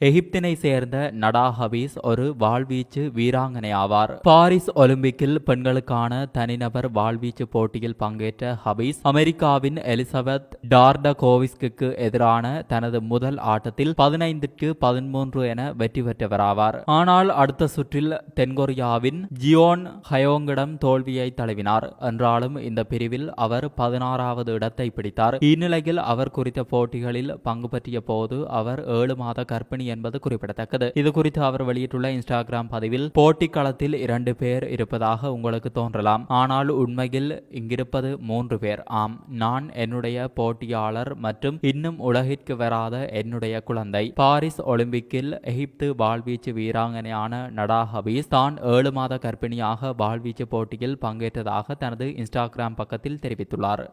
எகிப்தினை சேர்ந்த நடா ஹபீஸ் ஒரு வாழ்வீச்சு வீராங்கனை ஆவார் பாரிஸ் ஒலிம்பிக்கில் பெண்களுக்கான தனிநபர் வாழ்வீச்சு போட்டியில் பங்கேற்ற ஹபீஸ் அமெரிக்காவின் எலிசபெத் டார்டகோவிஸ்க்கு எதிரான தனது முதல் ஆட்டத்தில் பதினைந்துக்கு பதிமூன்று என வெற்றி பெற்றவராவார். ஆனால் அடுத்த சுற்றில் தென்கொரியாவின் ஜியோன் ஹயோங்கிடம் தோல்வியை தழுவினார். என்றாலும் இந்த பிரிவில் அவர் பதினாறாவது இடத்தை பிடித்தார். இந்நிலையில் அவர் குறித்த போட்டிகளில் பங்கு பற்றிய போது அவர் ஏழு மாத கற்பிணி என்பது குறிப்பிடத்தக்கது. இது குறித்து அவர் வெளியிட்டுள்ள இன்ஸ்டாகிராம் பதிவில் போட்டி களத்தில் இரண்டு பேர் இருப்பதாக உங்களுக்கு தோன்றலாம். ஆனால் உண்மையில் இங்கிருப்பது மூன்று பேர். ஆம் நான் என்னுடைய போட்டியாளர் மற்றும் இன்னும் உலகிற்கு வராத என்னுடைய குழந்தை. பாரிஸ் ஒலிம்பிக்கில் எகிப்து வாழ்வீச்சு வீராங்கனையான நடா ஹபீஸ் தான் ஏழு மாத கர்ப்பிணியாக வாழ்வீச்சு போட்டியில் பங்கேற்றதாக தனது இன்ஸ்டாகிராம் பக்கத்தில் தெரிவித்துள்ளார்.